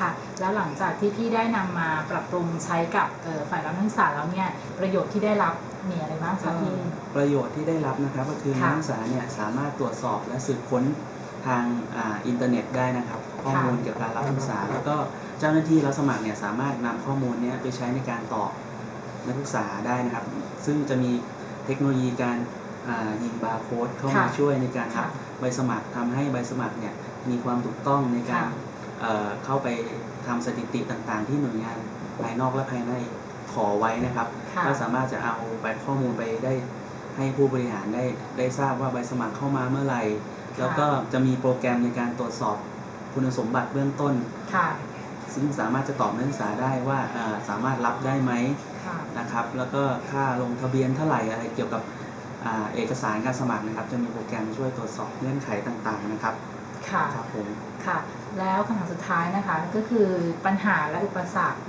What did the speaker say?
ค่ะ แล้วหลังจากที่พี่ได้นำมาปรับปรุงใช้กับเอ่อฝ่ายรับนักศึกษาแล้วเนี่ยประโยชน์ที่ได้รับมีอะไรบ้างคะพี่ประโยชน์ที่ได้รับนะครับก็คือนัค่ะกศึกษาเนี่ยสามารถตรวจสอบและสืบค้นทางอาอินเทอร์เน็ตได้นะครับ ข้อมูลเกี่ยวกับการรับนักศึกษา แล้วก็เจ้าหน้าที่รับสมัครเนี่ยสามารถนำข้อมูลเนี้ยไปใช้ในการตอบนักศึกษาได้นะครับ ซึ่งจะมีเทคโนโลยีการอ่ายิงบาร์โค้ดเข้ามาค่ะช่วยในการรับค่ะใบสมัครทำให้ใบสมัครเนี่ยมีความถูกต้องในการค่ะ เอ่อเข้าไปทำสถิติต่างๆ ที่หน่วยงานภายนอกและภายในขอไว้นะครับค่ะก็สามารถจะเอาใบข้อมูลไปได้ให้ผู้บริหารได้ได้ทราบว่าใบสมัครเข้ามาเมื่อไหร่ แล้วก็จะมีโปรแกรมในการตรวจสอบคุณสมบัติเบื้องต้นค่ะซึ่งสามารถจะตอบนักศึกษาได้ว่าเอ่อสามารถรับได้ไหมค่ะนะครับ แล้วก็ค่าลงทะเบียนเท่าไหร่อะไรเกี่ยวกับอ่าเอกสารการสมัครนะครับ จะมีโปรแกรมช่วยตรวจสอบเงื่อนไขต่างๆนะครับ ค่ะ ครับผม ค่ะ แล้วคำถามสุดท้ายนะคะ ก็คือปัญหาและอุปสรรค